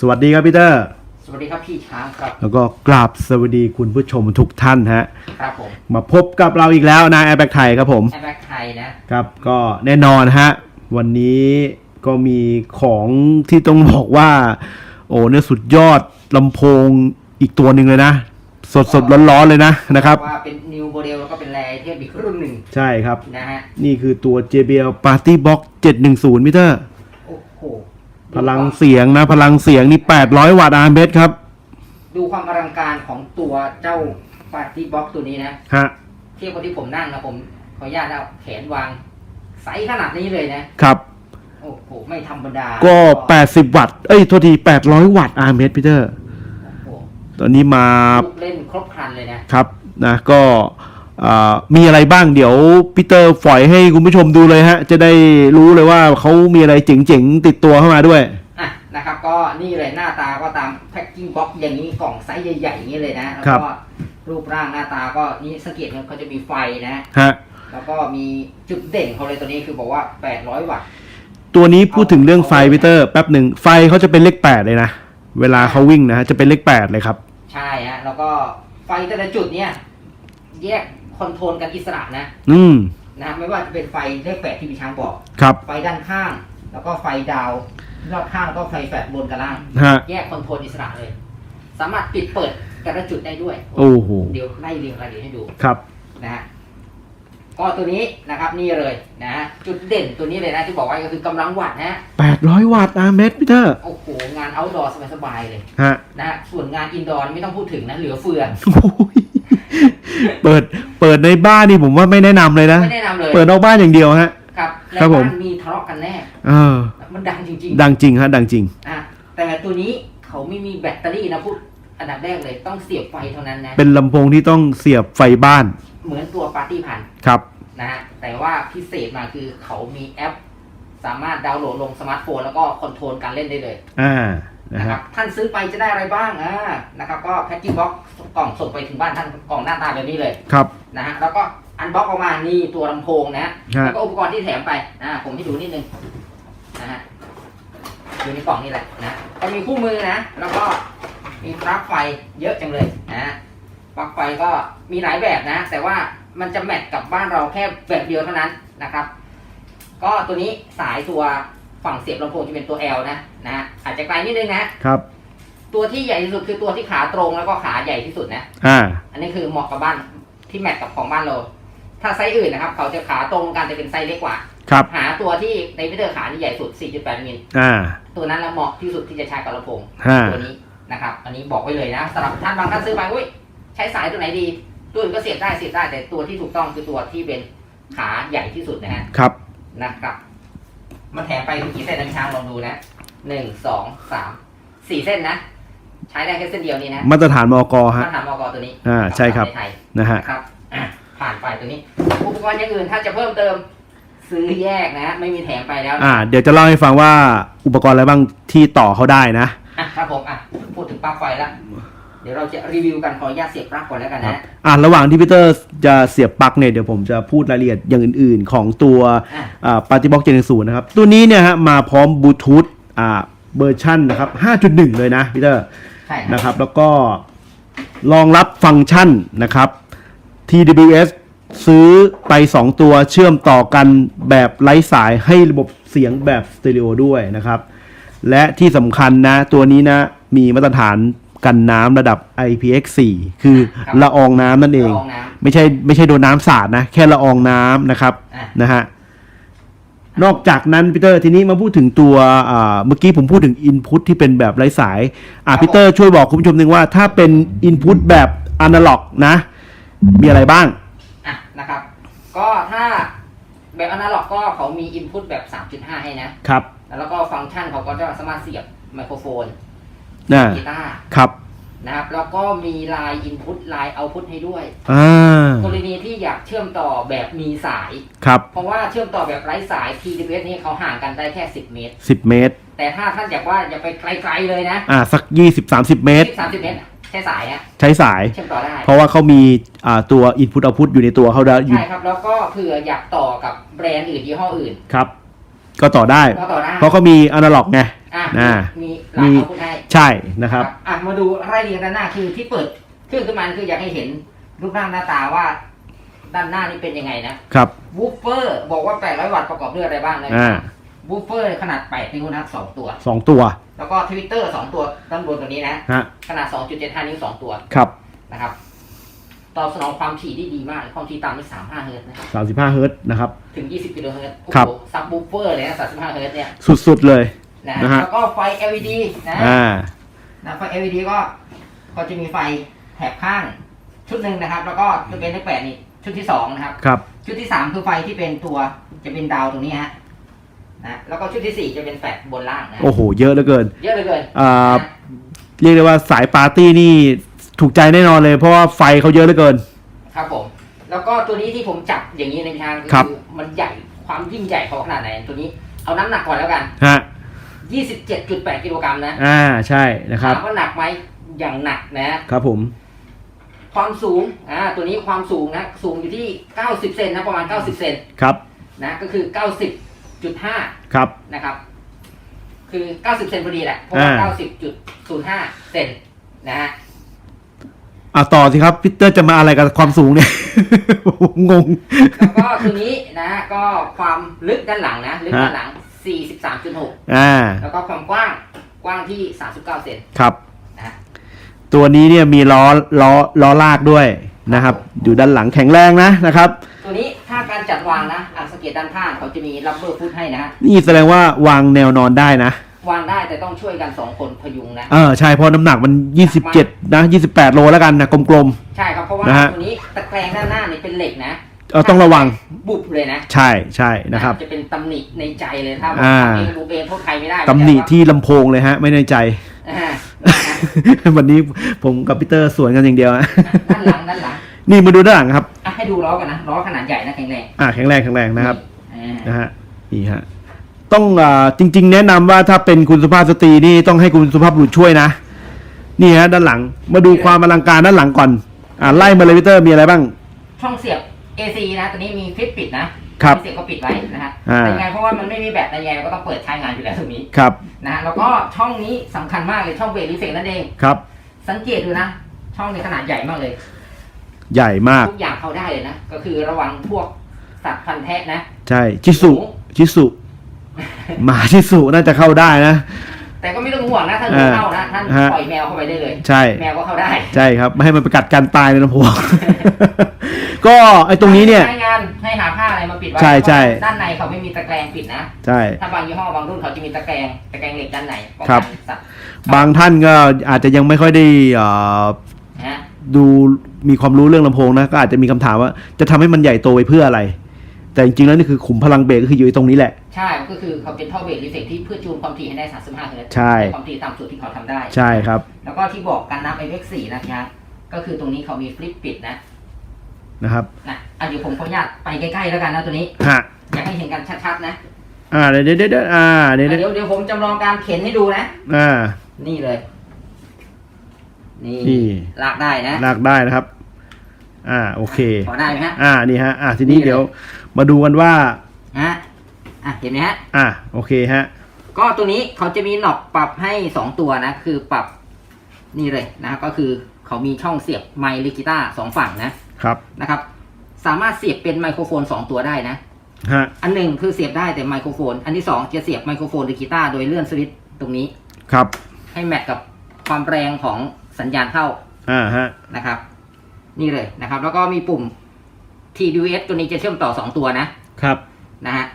สวัสดีครับพีเตอร์ สวัสดีครับพี่ช้างครับ แล้วก็กราบสวัสดีคุณผู้ชมทุกท่านฮะ ครับผม มาพบกับเราอีกแล้วนะแอร์แบ็กไทยครับผมแอร์แบ็กไทยนะครับก็แน่นอนฮะ วันนี้ก็มีของที่ต้องบอกว่า โอ้เนี่ยสุดยอดลำโพงอีกตัวหนึ่งเลยนะ สดสดร้อนร้อนๆเลยนะนะครับว่าเป็นนิวโมเดลแล้วก็เป็นแรไอเทมอีกรุ่นหนึ่งใช่ครับนะฮะนี่คือตัว JBL Party Box 710มิเตอร์โอ้โห พลังเสียงนะ พลังเสียงนี่800วัตต์อาร์เมสครับ ดูความอลังการของตัวเจ้าปาร์ตี้บ็อกตัวนี้นะฮะเทียบกับที่ผมนั่งนะผมขออนุญาตเอาแขนวางไซส์ขนาดนี้เลยนะ ครับ โอ้โห ไม่ธรรมดา ก็80วัตต์เอ้ยโทษที800วัตต์อาร์เมสพีเตอร์โอ้โหตอนนี้มาลูกเล่นครบครันเลยนะครับนะก็อ่า มีอะไรบ้างเดี๋ยวพีเตอร์ฝอยให้คุณผู้ชมดูเลยฮะ จะได้รู้เลยว่าเขามีอะไรเจ๋งๆ ติดตัวเข้ามาด้วยอะนะครับก็นี่เลยหน้าตาก็ตามแพ็กกิ้งบ็อกอย่างนี้กล่องไซส์ใหญ่ๆอย่างนี้เลยนะแล้วครับก็รูปร่างหน้าตาก็นี่สังเกตมันเขาจะมีไฟนะฮะแล้วก็มีจุดเด่นเขาเลยตัวนี้คือบอกว่า 800 วัตต์ตัวนี้พูดถึงเรื่องไฟพีเตอร์แป๊บหนึ่งไฟเขาจะเป็นเลข8เลยนะเวลาเขาวิ่งนะฮะจะเป็นเลข8เลยครับ ใช่ฮะแล้วก็ไฟแต่ละจุดเนี่ยแยก คอนโทรลกันอิสระนะ อืมนะไม่ว่าจะเป็นไฟเลขแปดที่พี่ช้างบอก ครับ ไฟด้านข้าง แล้วก็ไฟดาวรอบข้างแล้วก็ไฟแฟลชบนกับล่าง ฮะ แยกคอนโทรลอิสระเลย สามารถปิดเปิดแต่ละจุดได้ด้วยโอ้โห เดี๋ยวไล่เรียงรายละเอียดให้ดูครับ นะฮะก็ตัวนี้นะครับนี่เลยนะฮะจุดเด่นตัวนี้เลยนะที่บอกไว้ก็คือกำลังวัตต์นะฮะ800 วัตต์อาร์เมสพีเตอร์โอ้โหงานเอาท์ดอร์สบายๆเลยฮะนะฮะส่วนงานอินดอร์ไม่ต้องพูดถึงนะเหลือเฟือ โอ้ย เปิดเปิดในบ้านนี่ผมว่าไม่แนะนำเลยนะ ไม่แนะนำเลยเปิดนอกบ้านอย่างเดียวฮะ ครับในครับผม บ้านมีทะเลาะกันแน่เออ มันดังจริงดังจริงฮะดังจริง ๆอะแต่ตัวนี้เขาไม่มีแบตเตอรี่นะพูดอันดับแรกเลยต้องเสียบไฟเท่านั้นนะ เป็นลำโพงที่ต้องเสียบไฟบ้านเหมือนตัวปาร์ตี้พันครับ นะฮะแต่ว่าพิเศษมาคือเขามีแอป สามารถดาวน์โหลดลงสมาร์ทโฟนแล้วก็คอนโทรลการเล่นได้เลย อ่า นะนะคฮะรับท่านซื้อไปจะได้อะไรบ้างอ่านะครับ ก็แพ็กกิ้งบ็อกกล่องส่งไปถึงบ้านท่านกล่องหน้าตาแบบนี้เลยครับนะฮะแล้วก็อันบ็อกออกมานี่ตัวลำโพงนะฮะฮะแล้วก็อุปกรณ์ที่แถมไปนะผมให้ดูนิดนึงนะฮะอยู่ในกล่องนี่แหละนะก็มีคู่มือนะ แล้วก็มีปลั๊กไฟเยอะจังเลยนะฮะปลั๊กไฟก็มีหลายแบบนะ แต่ว่ามันจะแมทกับบ้านเราแค่แบบเดียวเท่านั้นนะครับ ก็ตัวนี้สายตัว ฝั่งเสียบลำโพงจะเป็นตัว L นะนะฮะอาจจะไกลนิดนึงนะ ครับ ตัวที่ใหญ่ที่สุดคือตัวที่ขาตรงแล้วก็ขาใหญ่ที่สุดนะ อ่า อันนี้คือเหมาะกับบ้านที่แมทกับของบ้านเรา ถ้าไซส์อื่นนะครับ เขาจะขาตรงกันจะเป็นไซส์เล็กกว่า ครับ หาตัวที่ในมิเตอร์ขาที่ใหญ่สุด 4.8 มิล อ่า ตัวนั้นละเหมาะที่สุดที่จะใช้กับลำโพงห้าตัวนี้นะครับ อันนี้บอกไว้เลยนะสำหรับท่านบางท่านซื้อไปอุ้ยใช้สายตัวไหนดี ตัวอื่นก็เสียบได้เสียบได้แต่ตัวที่ถูกต้องคือตัวที่เป็นขาใหญ่ที่สุดนะฮะ ครับ นะครับ มันแถมไปกี่เส้นนะพี่ช้างลองดูนะหนึ่งสองสามสี่เส้นนะ ใช้ได้แค่เส้นเดียวนี้นะมาตรฐานมอกฮะมาถามมกตัวนี้อ่าใช่ครับ ในไทยนะฮะ นะครับอะผ่านไปตัวนี้ อุปกรณ์อย่างอื่นถ้าจะเพิ่มเติม ซื้อแยกนะ ไม่มีแถมไปแล้วอ่า เดี๋ยวจะเล่าให้ฟังว่าอุปกรณ์อะไรบ้างที่ต่อเขาได้นะ อะครับผมอะพูดถึงปลั๊กไฟแล้วเดี๋ยวเราจะรีวิวกันขออนุญาตเสียบปลั๊กก่อนแล้วกันนะอ่าระหว่างที่พีเตอร์จะเสียบปลั๊กเนี่ยเดี๋ยวผมจะพูดรายละเอียดอย่างอื่น ๆ ของตัวอะอ่าปาร์ตี้บ็อกเจนศูนย์นะครับ ตัวนี้เนี่ยฮะมาพร้อมบลูทูธอ่าเวอร์ชันนะครับ 5.1 เลยนะพีเตอร์ใช่ครับนะครับ แล้วก็รองรับฟังก์ชันนะครับ TWS ซื้อไป 2 ตัวเชื่อมต่อกันแบบไร้สายให้ระบบเสียงแบบสเตอริโอด้วยนะครับ และที่สำคัญนะ ตัวนี้นะ มีมาตรฐาน กันน้ำระดับ IPX4 คือละอองน้ำนั่นเองลองน้ไม่ใช่ไม่ใช่โดนน้ำสาดนะ แค่ละอองน้ำนะครับอะ นะฮะนอกจากนั้นพีเตอร์ทีนี้มาพูดถึงตัวอ่าเมื่อกี้ผมพูดถึงอินพุตที่เป็นแบบไร้สายอ่าพีเตอร์ช่วยบอกคุณผู้ชมหนึ่งว่าถ้าเป็นอินพุตแบบอนาล็อกนะ มีอะไรบ้างำอะนะครับ ก็ถ้าแบบอนาล็อกก็เขามีอินพุตแบบ 3.5 ให้นะ ครับแล้วก็ฟังก์ชันเขาก็จะสามารถเสียบไมโครโฟนนะกีตาร์ครับ นะครับแล้วก็มีลายอินพุตลายเอาพุตให้ด้วยอ่ากรณีที่อยากเชื่อมต่อแบบมีสาย ครับ เพราะว่าเชื่อมต่อแบบไร้สาย TWS นี่เขาห่างกันได้แค่ 10 เมตร 10 เมตร แต่ถ้าท่านอยากว่าอย่าไปไกลๆเลยนะอ่าสัก 20-30 เมตร10 30เมตรใช้สายฮะใช้สาย เชื่อมต่อได้ เพราะว่าเขามีอ่าตัว Input Output อยู่ในตัวเขาได้อยู่ใช่ครับ แล้วก็เผื่ออยากต่อกับแบรนด์อื่นยี่ห้ออื่นครับ ก็ต่อได้ ก็ต่อได้เพราะเขามีอนาล็อกไง อะอ่ามีหลังมีเอาพูดให้ใช่นะครับอะมาดูไล่เรียงด้านหน้าคือที่เปิดเครื่องขึ้นมาคืออยากให้เห็นรูปร่างหน้าตาว่า ด้านหน้านี่เป็นยังไงนะครับวูฟเฟอร์บอกว่า 800 วัตต์ประกอบด้วยอะไรบ้างนะอ่าวูฟเฟอร์ขนาด 8 นิ้วนะสองตัวสองตัว แล้วก็ทวิตเตอร์สองตัวด้านบนตัวนี้นะฮะขนาด 2.75 นิ้ว2ตัวครับนะครับตอบสนองความถี่ได้ดีมาก ความถี่ต่ำที่35เฮิร์ตซ์นะสามสิบห้าเฮิร์ตซ์นะครับ ถึง 20กิโลเฮิรตซ์โอ้ครับโหซับวูฟเฟอร์เลยนะ35เฮิร์ตซ์เนี่ย สุดๆเลย นะนะฮะ แล้วก็ไฟ LED นะอ่า นะไฟ LED ก็ก็จะมีไฟแถบข้างชุดหนึ่งนะครับ แล้วก็จะเป็นเลขแปดนี่ชุดที่สองนะครับ ครับชุดที่สามคือไฟที่เป็นตัวจะเป็นดาวตรงนี้ฮะนะแล้วก็ชุดที่สี่จะเป็นแฟลชบนล่างนะโอ้โห เยอะเหลือเกิน เยอะเหลยเกินอ่า นะเรียกได้ว่าสายปาร์ตี้นี่ถูกใจแน่นอนเลย เพราะว่าไฟเขาเยอะเหลือเกิน ครับผมแล้วก็ตัวนี้ที่ผมจับอย่างนี้ในทางก็ครับคือมันใหญ่ความยิ่งใหญ่เขาขนาดไหนตัวนี้ เอาน้ำหนักก่อนแล้วกัน ฮะ 27.8กิโลกรัมนะอ่าใช่นะครับถามว่าหนักไหมอย่างหนักนะครับผม ความสูงอ่าตัวนี้ความสูงนะ สูงอยู่ที่90เซนนะประมาณ90เซนครับนะก็คือ90.5ครับนะครับ คือ90เซนพอดีแหละเพราะว่าอ่า90.05เซนนะฮะอ่าต่อสิครับพีเตอร์จะมาอะไรกับความสูงเนี่ยผมงงแล้วก็ตัวนี้นะฮะก็ความลึกด้านหลังนะลึกด้านหลัง 43.6อ่า แล้วก็ความกว้างกว้างที่39เซน ครับนะฮะตัวนี้เนี่ยมีล้อล้อล้อลากด้วยนะครับ อยู่ด้านหลังแข็งแรงนะนะครับ ตัวนี้ถ้าการจัดวางนะอะสังเกตด้านข้างเขาจะมีรับเบอร์ฟุตให้นะฮะนี่แสดงว่าวางแนวนอนได้นะ วางได้แต่ต้องช่วยกัน2คนพยุงนะ เออใช่เพราะน้ำหนักมัน 27 นะ 28 โลแล้วกันนะกลม ใช่ครับเพราะว่านะฮะ ตัวนี้ตะแกรงด้านหน้าเนี่ยเป็นเหล็กนะ ๆ เออต้องระวัง บุบเลยนะใช่ใช่นะครับ จะเป็นตำหนิในใจเลยถ้าอ่าทำเองบุบเองโทษใครไม่ได้ตำหนิที่ลำโพงเลยฮะ ไม่ในใจอ่าวันนี้ผมกับพีเตอร์สวนกันอย่างเดียวนะด้านหลังด้านหลังนี่มาดูด้านหลังครับอะให้ดูล้อกันนะล้อขนาดใหญ่นะแข็งแรงอ่าแข็งแรงแข็งแรงนะครับอ่านะฮะนี่ฮะต้องอ่าจริง ๆ แนะนำว่าถ้าเป็นคุณสุภาพสตรีนี่ต้องให้คุณสุภาพบุรุษช่วยนะนี่ฮะด้านหลังมาดูความอลังการด้านหลังก่อน อ่าไล่มาเลยพีเตอร์มีอะไรบ้าง ช่องเสียบ AC นะตัวนี้มีคลิปปิดนะครับเสียบก็ปิดไว้นะฮะอ่า เป็นไงเพราะว่ามันไม่มีแบตในไงก็ต้องเปิดใช้งานอยู่แล้วตรงนี้ครับ นะฮะแล้วก็ช่องนี้สำคัญมากเลยช่องเบรกรีเฟกนั่นเอง ครับ สังเกตดูนะ ช่องนี้ขนาดใหญ่มากเลย ใหญ่มาก ทุกอย่างเข้าได้เลยนะ ก็คือระวังพวกสัตว์พันธุ์แทะนะ ใช่ ชิสุ ชิสุหมาชิสุน่าจะเข้าได้นะ แต่ก็ไม่ต้องห่วงนะถ้าหนูอ่าเข้านะท่านฮะปล่อยแมวเข้าไปได้เลย ใช่ แมวก็เข้าได้ ใช่ครับ ไม่ให้มันไปกัดกันตายในลำโพงก็ไอตรงนี้เนี่ยใช้งานให้หาผ้าอะไรมาปิดไว้ใช่ใช่เพราะว่าด้านในเขาไม่มีตะแกรงปิดนะ ใช่ ถ้าบางยี่ห้อบางรุ่นเขาจะมีตะแกรงตะแกรงเหล็กด้านในป้องครักับนสัตว์บางท่านก็อาจจะยังไม่ค่อยได้เอ่อนะฮะดูมีความรู้เรื่องลำโพงนะก็อาจจะมีคำถามว่าจะทำให้มันใหญ่โตไปเพื่ออะไร แต่จริงๆแล้วนี่คือขุมพลังเบรกก็คืออยู่ตรงนี้แหละ ใช่ก็คือเขาเป็นท่อเบรกรีเฟกที่เพื่อจูนความถี่ให้ได้ 35เฮิร์ตซ์ใช่ ความถี่ต่ำสุดที่เขาทำได้ ใช่ครับแล้วก็ที่บอกการนับไอเว็กสี่นะครับก็คือตรงนี้เขามีฟลิปปิดนะนะครับนะอะเดี๋ยวผมขออนุญาตไปใกล้ๆแล้วกันนะตัวนี้ ฮะอยากให้เห็นกันชัดๆนะอ่าเดี๋ยวเดี๋ยวเดี๋ยวอ่าเดี๋ยวเดี๋เดี๋ยยววเดี๋ยวผมจำลองการเข็นให้ดูนะ อ่า นี่เลย นี่นี่ ลากได้นะลากได้นะครับ อ่าโอเค พอได้ไหมฮะ อ่านี่ฮะ อ่าทีนี้นี่เลย เดี๋ยว มาดูกันว่า ฮะอะเห็นไหมฮะ อ่าโอเคฮะ ก็ตัวนี้เขาจะมีหนอกปรับให้สองตัวนะ คือปรับนี่เลยนะ ก็คือเขามีช่องเสียบไมค์ลิกิต้าสองฝั่งนะครับ นะครับ สามารถเสียบเป็นไมโครโฟนสองตัวได้นะ ฮะ อันหนึ่งคือเสียบได้แต่ไมโครโฟน อันที่สองจะเสียบไมโครโฟนหรือกีตาร์โดยเลื่อนสวิตช์ตรงนี้ ครับ ให้แมทกับความแรงของสัญญาณเข้าอ่าฮะ นะครับ นี่เลยนะครับ แล้วก็มีปุ่ม TDS ตัวนี้จะเชื่อมต่อสองตัวนะครับ นะฮะ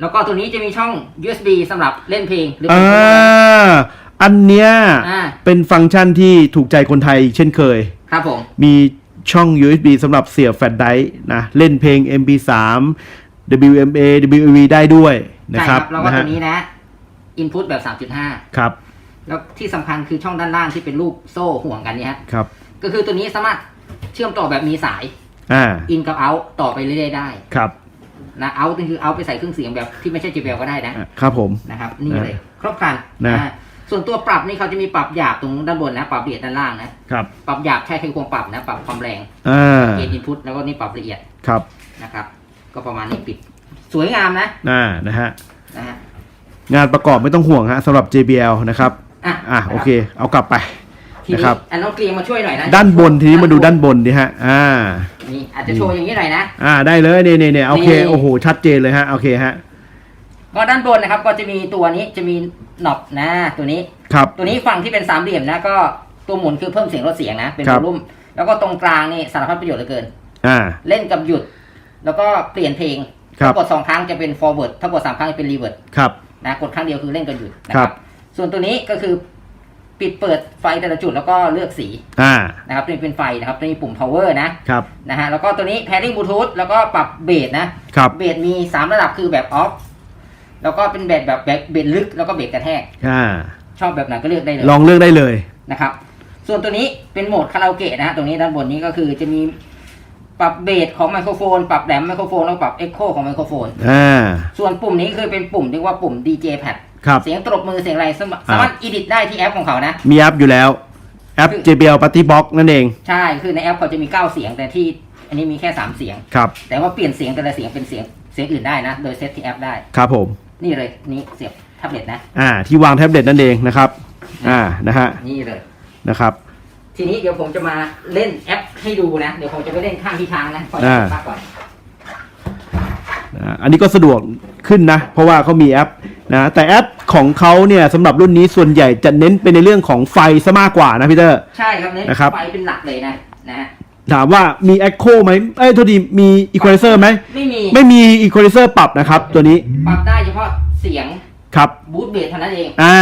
แล้วก็ตัวนี้จะมีช่อง USB สำหรับเล่นเพลงหรืออ่เป็นาอันเนี้ยอ่าเป็นฟังก์ชันที่ถูกใจคนไทยเช่นเคย ครับผม มีช่อง USB สำหรับเสียบแฟลชไดรฟ์นะ เล่นเพลง MP3 WMA WAV ได้ด้วยนะใช่ครับแล้วก็นะตัฮะวนี้นะ Input แบบ 3.5 ครับ แล้วที่สำคัญคือช่องด้านล่างที่เป็นรูปโซ่ห่วงกันเนี่ยฮะ ครับ ก็คือตัวนี้สามารถเชื่อมต่อแบบมีสาย อ่า in กับ out ต่อไปเรื่อยๆได้ครับนะ out นี่คือ out ไปใส่เครื่องเสียงแบบที่ไม่ใช่ JBL ก็ได้นะอะครับผมนะครับ นี่เลย ครบครันนะอ่าส่วนตัวปรับนี่เขาจะมีปรับหยาบตรงด้านบนนะ ปรับละเอียดด้านล่างนะครับปรับหยาบใช้คือควงปรับนะ ปรับความแรงอ่าเกณฑ์ input แล้วก็นี่ปรับละเอียดครับนะครับ ก็ประมาณนี้ปิด สวยงามนะอ่านะฮะนะฮะงานประกอบไม่ต้องห่วงฮะสำหรับ JBL นะครับอะอะโอเค เอากลับไปทีนะนี้ครับอันน้องเกรียงมาช่วยหน่อยนะด้านบนทีนี้มาดูด้านบนดิฮะอ่า นี่อาจจะโชว์อย่างนี้หน่อยนะ อ่าได้เลยเนี่ยเนี่ยเนี่ยโอเคนี่โอ้โหชัดเจนเลยฮะโอเคฮะก็ด้านบนนะครับก็จะมีตัวนี้จะมีหนอบนะตัวนี้ครับตัวนี้ฝั่งที่เป็นสามเหลี่ยมนะก็ตัวหมุนคือเพิ่มเสียงลดเสียงนะเป็นครัวบอลลุ่มแล้วก็ตรงกลางนี่สารพัดประโยชน์เหลือเกิน อ่า เล่นกับหยุด แล้วก็เปลี่ยนเพลงครับถ้ากดสองครั้งจะเป็น forward ถ้ากดสามครั้งจะเป็น reverse ครับนะกดครั้งเดียวคือเล่นกับหยุดนะคครัรับบส่วนตัวนี้ก็คือ ปิดเปิดไฟแต่ละจุดแล้วก็เลือกสีอ่านะครับตัวนี้เป็นไฟนะครับตัวนี้ปุ่ม power นะครับนะฮะแล้วก็ตัวนี้ pairing bluetooth แล้วก็ปรับเบสนะครับเบสมี 3 ระดับคือแบบออฟแล้วก็เป็นเบสแบบแบบเบสลึกแล้วก็เบสกระแทกอ่าชอบแบบไหนก็เลือกได้เลย ลองเลือกได้เลยนะครับ ส่วนตัวนี้เป็นโหมดคาราโอเกะนะฮะตรงนี้ด้านบนนี้ก็คือจะมีปรับเบสของไมโครโฟน ปรับแหลมไมโครโฟนแล้วก็ปรับเอ็กโคของไมโครโฟนอ่าส่วนปุ่มนี้คือเป็นปุ่มเรียกว่าปุ่ม DJ pad ครับ เสียงตรบมือเสียงอะไรสามารถสามารถอิดิทได้ที่แอปของเขานะ มีแอปอยู่แล้ว แอป JBL Party Box นั่นเอง ใช่คือในแอปเขาจะมี 9 เสียงแต่ที่อันนี้มีแค่ 3 เสียง ครับ แต่ว่าเปลี่ยนเสียงแต่ละเสียงเป็นเสียงเสียงอื่นได้นะ โดยเซตที่แอปได้ ครับผม นี่เลยนี่เสียบแท็บเล็ตนะ อ่า ที่วางแท็บเล็ตนั่นเองนะครับ อ่า นะฮะ นี่เลย นะครับ ทีนี้เดี๋ยวผมจะมาเล่นแอปให้ดูนะ เดี๋ยวผมจะไปเล่นข้างพี่ช้างนะขออ่า พักก่อน อ่าอันนี้ก็สะดวกขึ้นนะ เพราะว่าเขามีแอปนะแต่แอปของเขาเนี่ยสำหรับรุ่นนี้ส่วนใหญ่จะเน้นไปในเรื่องของไฟซะมากกว่านะพี่เตอร์ ใช่ครับเน้นนะครับ ไฟเป็นหลักเลยนะนะฮะ ถามว่ามี Echo ไหมเอ้ยโทษดีมี Equalizer ไหม ไม่มีไม่มี Equalizer ปรับนะครับ ตัวนี้ปรับได้เฉพาะเสียงครับ บูทเบสเท่านั้นเอง อ่า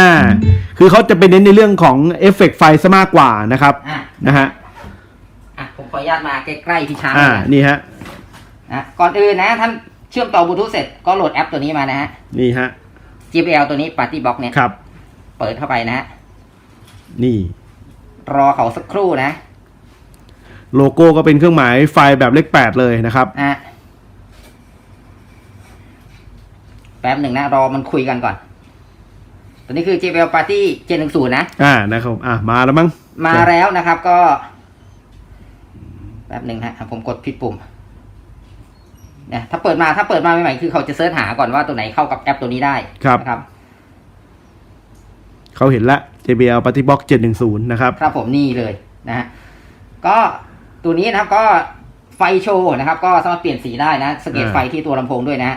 คือเขาจะไปเน้นในเรื่องของเอฟเฟกต์ไฟซะมากกว่านะครับอะนะฮะอะผมขออนุญาตมาใกล้ๆพี่ช้างอ่านะนี่ฮะ นะก่อนอื่นนะท่าน เชื่อมต่อบลูทูธเสร็จก็โหลดแอปตัวนี้มานะฮะ นี่ฮะ JBL ตัวนี้ Party Box เนี่ย ครับ เปิดเข้าไปนะฮะ นี่ รอเขาสักครู่นะ โลโก้ก็เป็นเครื่องหมายไฟแบบเลขแปดเลยนะครับนะแป๊บหนึ่งนะ รอมันคุยกันก่อน ตัวนี้คือ JBL Party 710นะ อ่านะครับ อ่ามาแล้วมั้ง มาแล้วนะครับก็ แป๊บหนึ่งฮะ ผมกดผิดปุ่มเนี่ยถ้าเปิดมาถ้าเปิดมาใหม่ๆคือเขาจะเสิร์ชหาก่อนว่าตัวไหนเข้ากับแอปตัวนี้ได้ครับ นะครับ เขาเห็นละ JBL Party Box 710 นะครับ ครับผมนี่เลยนะฮะก็ตัวนี้นะครับก็ไฟโชว์นะครับ ก็สามารถเปลี่ยนสีได้นะสเก็ตอ่า ไฟที่ตัวลำโพงด้วยนะ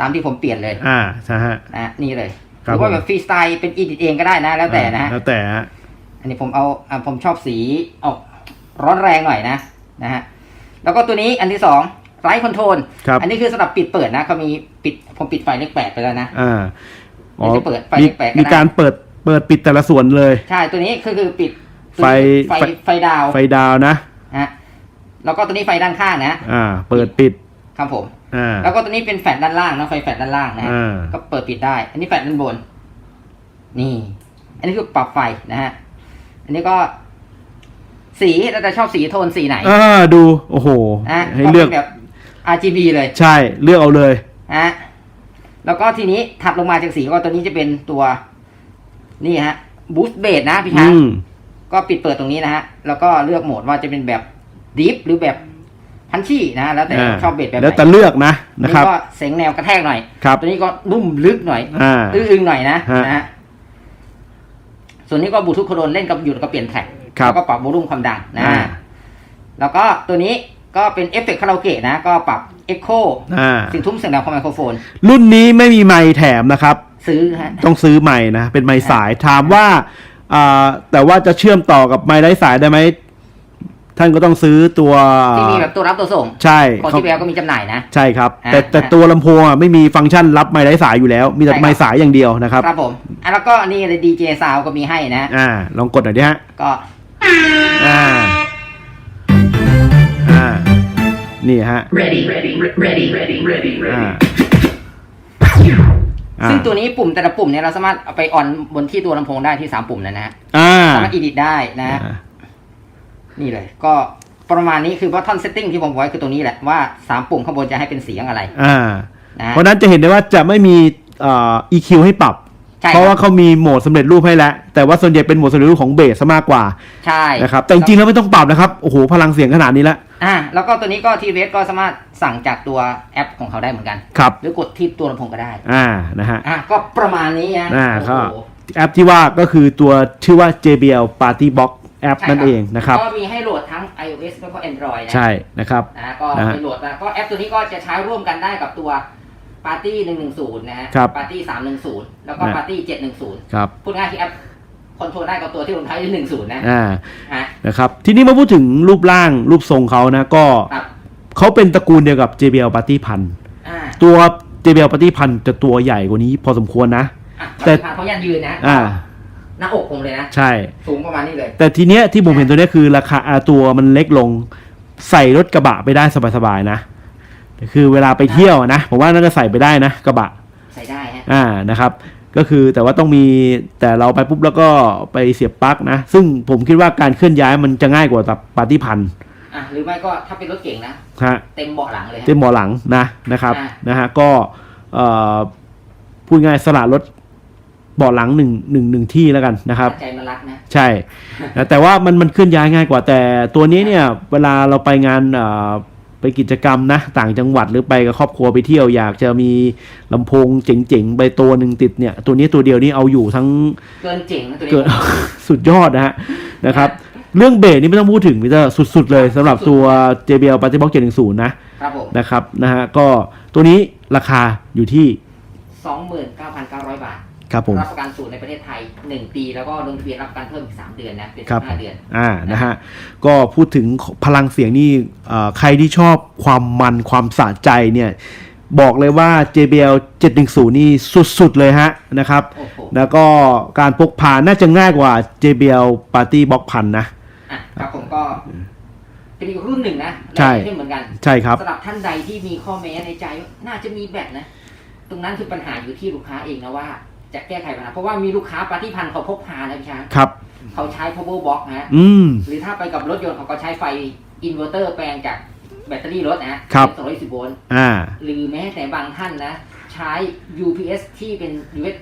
ตามที่ผมเปลี่ยนเลยอ่าใช่ฮะนะนี่เลยหครับรือว่าผม แบบฟรีสไตล์เป็นอีดิทเองก็ได้นะ แล้วแต่นะฮะแล้วแต่ฮะอันนี้ผมเอาอะผมชอบสีออกร้อนแรงหน่อยนะนะฮะแล้วก็ตัวนี้อันที่สอง ไลท์คอนโทรลครับอันนี้คือสำหรับปิดเปิดนะเขามีปิดผมปิดไฟเลขแปดไปแล้วนะอ่าอ๋อเดี๋ยวจะเปิดไฟมีแปลกๆก็ได้มีการเปิดเปิดปิดแต่ละส่วนเลย ใช่ตัวนี้คือคือปิดไฟไฟไฟไฟดาว ไฟดาวนะนะฮะแล้วก็ตัวนี้ไฟด้านข้างนะอ่า เปิดปิดครับผมอ่าแล้วก็ตัวนี้เป็นแฟลชด้านล่างนะไฟแฟลชด้านล่างนะฮะอ่าก็เปิดปิดได้ อันนี้แฟลชด้านบน นี่ อันนี้คือปรับไฟนะฮะอันนี้ก็สีเราจะชอบสีโทนสีไหนอ่าดู โอ้โหนะให้เลือกป็นแบบ RGB เลยใช่เลือกเอาเลยนะฮะแล้วก็ทีนี้ถัดลงมาจากสีก็ตัวนี้จะเป็นตัวนี่ฮะบูสต์เบสนะพี่ช้างอืมก็ปิดเปิดตรงนี้นะฮะ แล้วก็เลือกโหมดว่าจะเป็นแบบดิฟหรือแบบพันชี่นะฮะแล้วแต่อ่าชอบเบสแบบไหแล้วแต่นเลือกนะนะครับก็เสียงแนวกระแทกหน่อยครับตัวนี้ก็นุ่มลึกหน่อยอ่าอึ้งๆหน่อยนะฮะนะฮะส่วนนี้ก็บลูทูธโคโดนเล่นกับหยุดแล้วก็เปลี่ยนแท็กครับแล้วก็ปรับโวลูมความดังนะอ่าแล้วก็ตัวนี้ ก็เป็นเอฟเฟกต์คาราโอเกะนะ ก็ปรับเอ็กโคอ่าเสียงทุ้มเสียงดังของไมโครโฟน รุ่นนี้ไม่มีไมค์แถมนะครับ ซื้อฮะ ต้องซื้อไมค์นะ เป็นไมค์สายถามว่าอ่าแต่ว่าจะเชื่อมต่อกับไมค์ไร้สายได้ไหม ท่านก็ต้องซื้อตัวที่มีแบบตัวรับตัวส่งใช่ของเขาที่แวก็มีจำหน่ายนะ ใช่ครับอ่าแต่แต่อ่าตัวลำโพงอะไม่มีฟังก์ชันรับไมค์ไร้สายอยู่แล้ว มีแต่ใช่ครับไมค์สายอย่างเดียวนะครับ ครับผมอะแล้วก็นี่เลยดีเจซาวก็มีให้นะ อ่า ลองกดหน่อยดิฮะ ก็ อ่า อ่า นี่ฮะ Ready, ready, re- ready, ready, ready, อ่า ready. อ่าซึ่งตัวนี้ปุ่มแต่ละปุ่มเนี่ยเราสามารถเอาไปออนบนที่ตัวลำโพงได้ที่สามปุ่มนะนะฮะอ่าสามารถอีดิทได้นะฮะอ่า นี่เลย ก็ประมาณนี้คือว่าท่อนเซตติ้งที่ผมบอกไว้คือตรงนี้แหละว่าสามปุ่มข้างบนจะให้เป็นเสียงอะไรอ่า นะฮะ เพราะฉะนั้นจะเห็นได้ว่าจะไม่มีเอ่อ EQ ให้ปรับ ใช่เพราะคว่ารับเขามีโหมดสำเร็จรูปให้แล้ว แต่ว่าส่วนใหญ่เป็นโหมดสำเร็จรูปของเบสซะมากกว่าใช่นะครับแต่จริงๆแล้วไม่ต้องปรับนะครับโอ้โหพลังเสียงขนาดนี้แล้วอ่าแล้วก็ตัวนี้ก็ทีเวสก็สามารถสั่งจากตัวแอปของเขาได้เหมือนกัน ครับ หรือกดที่ตัวลำโพงก็ได้อ่านะฮะ อะก็ประมาณนี้ฮะอ่าโอ้ก็โหแอปที่ว่าก็คือตัวชื่อว่า JBL Party Box แอปใช่นั่นเองนะครับ ก็มีให้โหลดทั้ง iOS แล้วก็ Android นะ ใช่นะครับ นะก็นะฮะ ไปโหลดนะก็แอปตัวนี้ก็จะใช้ร่วมกันได้กับตัว Party 110นะฮะครับ Party 310แล้วก็นะ Party 710ครับพูดง่ายคือแอปคอนโทรลได้กับตัวที่ลงท้ายด้วย10นะอ่าฮะนะครับทีนี้มาพูดถึงรูปร่างรูปทรงเขานะก็ครับเขาเป็นตระกูลเดียวกับ JBL Party พันอ่าตัว JBL Party พันจะตัวใหญ่กว่านี้พอสมควรนะอะแต่แต่เขายันยืนนะอ่าหน้าอกผมเลยนะ ใช่ สูงประมาณนี้เลย แต่ทีเนี้ยที่ผมเห็นตัวเนี้ยคือราคาอ่าตัวมันเล็กลง ใส่รถกระบะไปได้สบายๆนะ คือเวลาไปเที่ยวนะผมว่าน่าจะใส่ไปได้นะกระบะใส่ได้ฮะอ่านะครับ ก็คือแต่ว่าต้องมีแต่เราไปปุ๊บแล้วก็ไปเสียบปลั๊กนะ ซึ่งผมคิดว่าการเคลื่อนย้ายมันจะง่ายกว่าตับปาร์ตี้พันอะหรือไม่ก็ถ้าเป็นรถเก่งนะฮะเต็มเบาะหลังเลยฮะเต็มหมอหลังนะนะครับอ่านะฮะก็เอ่อพูดง่ายสละรถเบาะหลังหนึ่งหนึ่งหนึ่งที่แล้วกันนะครับใจมันรักนะใช่นะแต่ว่ามันมันเคลื่อนย้ายง่ายกว่าแต่ตัวนี้เนี่ย เวลาเราไปงานเอ่อ ไปกิจกรรมนะ ต่างจังหวัดหรือไปกับครอบครัวไปเที่ยวอยากจะมีลำโพงเจ๋งๆ ไปตัวหนึ่งติดเนี่ย ตัวนี้ตัวเดียวนี่เอาอยู่ทั้งเกินเจ๋งนะตัวนี้เกิดสุดยอดนะฮะนะครับเรื่องเบสนี่ไม่ต้องพูดถึงพีเตอร์สุด ๆ เลยสำหรับตัว JBL Party Box 710 นะครับผมนะครับนะฮะก็ตัวนี้ราคาอยู่ที่ 29,900 บาท ครับผม รับประกันศูนย์ในประเทศไทย 1 ปีแล้วก็ลงทะเบียนรับประกันเพิ่มอีก 3 เดือนนะเป็นครับ 15เดือน อ่านะฮะก็พูดถึงพลังเสียงนี่เอ่อใครที่ชอบความมันความสะใจเนี่ยบอกเลยว่า JBL 710 นี่สุด ๆ เลยฮะนะครับ โอ้โหแล้วก็การพกพาน่าจะง่ายกว่า JBL Party Box พันนะ อะครับผมก็เป็นอีกรุ่นหนึ่งนะใช่ และขึ้นเหมือนกันใช่ครับ สำหรับท่านใดที่มีข้อแม้ในใจว่าน่าจะมีแบตนะ ตรงนั้นคือปัญหาอยู่ที่ลูกค้าเองนะว่า จะแก้ไขปัญหาเพราะว่ามีลูกค้าปฏิพันธ์เขาพกพานะพี่ช้างครับ เขาใช้ power box นะฮะอืม หรือถ้าไปกับรถยนต์เขาก็ใช้ไฟอินเวอร์เตอร์แปลงจากแบตเตอรี่รถนะฮะครับ220โวลต์อ่า หรือแม้แต่บางท่านนะ ใช้ UPS ที่เป็น UPS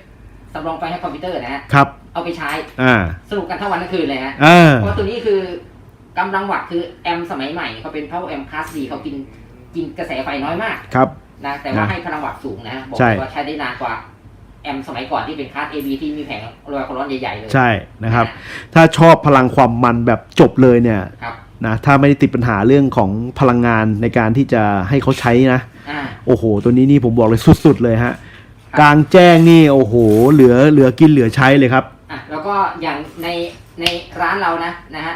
สำรองไฟให้คอมพิวเตอร์นะฮะครับ เอาไปใช้อ่าสนุกกันทั้งวันทั้งคืนเลยฮะเออเพราะตัวนี้คือกำลังวัตต์คือแอมสมัยใหม่เขาเป็น power amp class D เขากินกินกระแสไฟน้อยมากครับ นะแต่ว่านะให้พลังวัตต์สูงนะบอกใช่ เลยว่าใช้ได้นานกว่า แอมสมัยก่อนที่เป็นคลาส AB ที่มีแผงรอยความร้อนใหญ่ๆเลย ใช่นะครับ ถ้าชอบพลังความมันแบบจบเลยเนี่ยครับนะถ้าไม่ได้ติดปัญหาเรื่องของพลังงานในการที่จะให้เขาใช้นะอ่าโอ้โห ตัวนี้นี่ผมบอกเลยสุด ๆ เลยฮะครับกลางแจ้งนี่โอ้โห เหลือเหลือกินเหลือใช้เลยครับอะแล้วก็อย่างในในร้านเรานะนะฮะ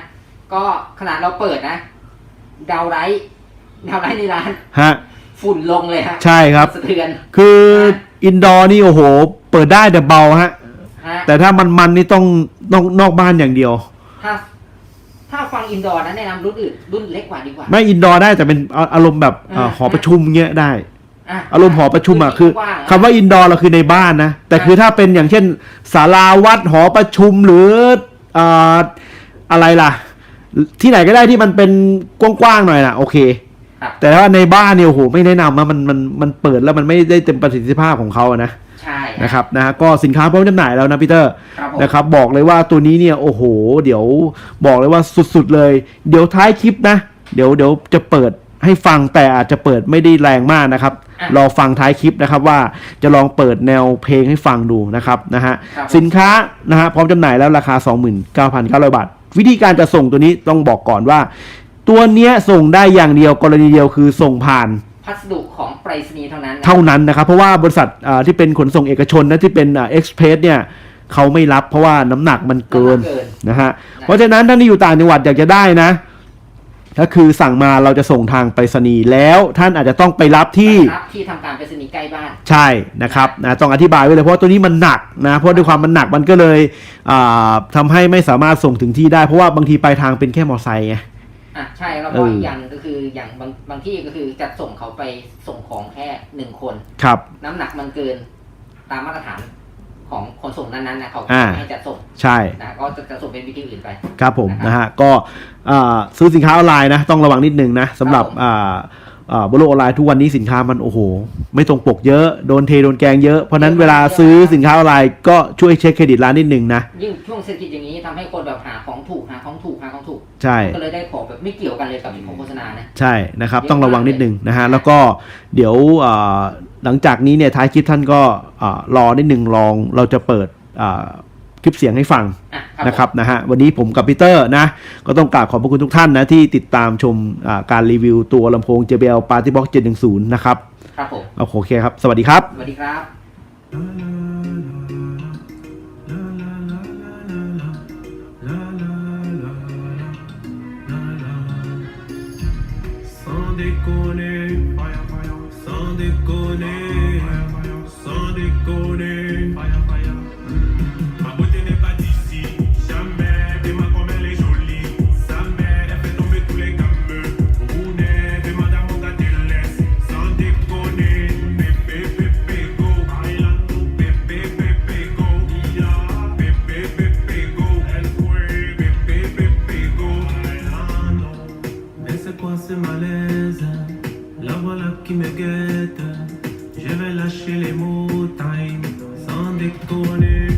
ก็ขนาดเราเปิดนะ ดาวไลท์ดาวไลท์ในร้านฮะฝุ่นลงเลยฮะใช่ครับสะเทือนคืออินดอร์นี่โอ้โห เปิดได้แต่เบาฮะ ฮะแต่ถ้ามันมันๆนี่ต้องนอกนอกบ้านอย่างเดียว ถ้า ถ้าฟังอินดอร์นะแนะนำรุ่นอื่นรุ่นเล็กกว่าดีกว่า ไม่อินดอร์ได้แต่เป็นอาอารมณ์แบบเอ่ออ่าหอประชุมเงี้ยได้ะอารมณ์หอประชุมอะคือกว้างๆคำว่าอินดอร์เราคือในบ้านนะ แต่คือถ้าเป็นอย่างเช่นศาลาวัดหอประชุมหรือเอ่ออะไรล่ะ ที่ไหนก็ได้ที่มันเป็นกว้างๆหน่อยนะโอเค ครับแต่ถ้าในบ้านเนี่ยโอ้โหไม่แนะนำนะมันมันมันเปิดแล้วมันไม่ได้เต็มประสิทธิภาพของเขาอะนะ ใช่ฮนะครับนะฮะก็สินค้าพร้อมจำหน่ายแล้วนะพีเตอร์ครับผมนะครับบอกเลยว่าตัวนี้เนี่ยโอ้โห เดี๋ยวบอกเลยว่าสุดๆเลย เดี๋ยวท้ายคลิปนะ เดี๋ยวเดี๋ยวจะเปิดให้ฟังแต่อาจจะเปิดไม่ได้แรงมากนะครับอะรอฟังท้ายคลิปนะครับว่าจะลองเปิดแนวเพลงให้ฟังดูนะครับนะฮะครับผมสินค้านะฮะพร้อมจำหน่ายแล้วราคา 29,900 บาท วิธีการจะส่งตัวนี้ต้องบอกก่อนว่า ตัวเนี้ยส่งได้อย่างเดียวกรณีเดียวคือส่งผ่านพัสดุของ ไปรษณีย์เท่านั้นนะเท่านั้นนะครับ เพราะว่าบริษัทที่เป็นขนส่งเอกชนนะที่เป็นเอ็กซ์เพรสเนี่ยเขาไม่รับเพราะว่าน้ำหนักมันเกินเกินนะฮะเพราะฉะนั้นท่านที่อยู่ต่างจังหวัดอยากจะได้นะก็คือสั่งมาเราจะส่งทางไปรษณีย์แล้วท่านอาจจะต้องไปรับที่รับที่ทำการไปรษณีย์ใกล้บ้านใช่นะครับนะต้องอธิบายไว้เลยเพราะตัวนี้มันหนักนะเพราะด้วยความมันหนักมันก็เลยอ่าทำให้ไม่สามารถส่งถึงที่ได้เพราะว่าบางทีปลายทางเป็นแค่มอเตอร์ไซค์ไง อะใช่แล้วเอก็ออีอีกอย่างก็คืออย่างบางบางที่ก็คือจะส่งเขาไปส่งของแค่หนึ่งคน ครับ น้ำหนักมันเกินตามมาตรฐานของขนส่งนั้นๆนะเขาอ่าไม่ให้จัดส่งใช่ นะก็จะจะส่งเป็นวิธีอื่นไป ครับผมนะครับนะฮะก็อ่าซื้อสินค้าออนไลน์นะต้องระวังนิดนึงนะสำหรับครับผมอ่าบนโลกออนไลน์ทุกวันนี้สินค้ามันโอ้โห ไม่ตรงปกเยอะโดนเทโดนแกงเยอะ เพราะฉะนั้นเวลาซื้อสินค้าออนไลน์ก็ช่วยเช็คเครดิตร้านนิดนึงนะ ยิ่งช่วงเศรษฐกิจอย่างนี้ทำให้คนแบบหาของถูกหาของถูกหาของถูก ใช่ ก็เลยได้ของแบบไม่เกี่ยวกันเลยกับของโฆษณานะ ใช่นะครับเยอะต้องระวังนิดนึงนะฮะมากเลยแล้วก็เดี๋ยวเอ่อหลังจากนี้เนี่ยท้ายคลิปท่านก็เอ่อรอนิดนึงลองเราจะเปิดเอ่อคลิปเสียงให้ฟังอะนะครับนะฮะวันนี้ผมกับพีเตอร์นะ ก็ต้องกราบขอบพระคุณทุกท่านนะที่ติดตามชมอ่าการรีวิวตัวลำโพง JBL Party Box 710 นะครับ ครับผมเอาโอเคครับ สวัสดีครับ สวัสดีครับ déconner, sans déconner. money.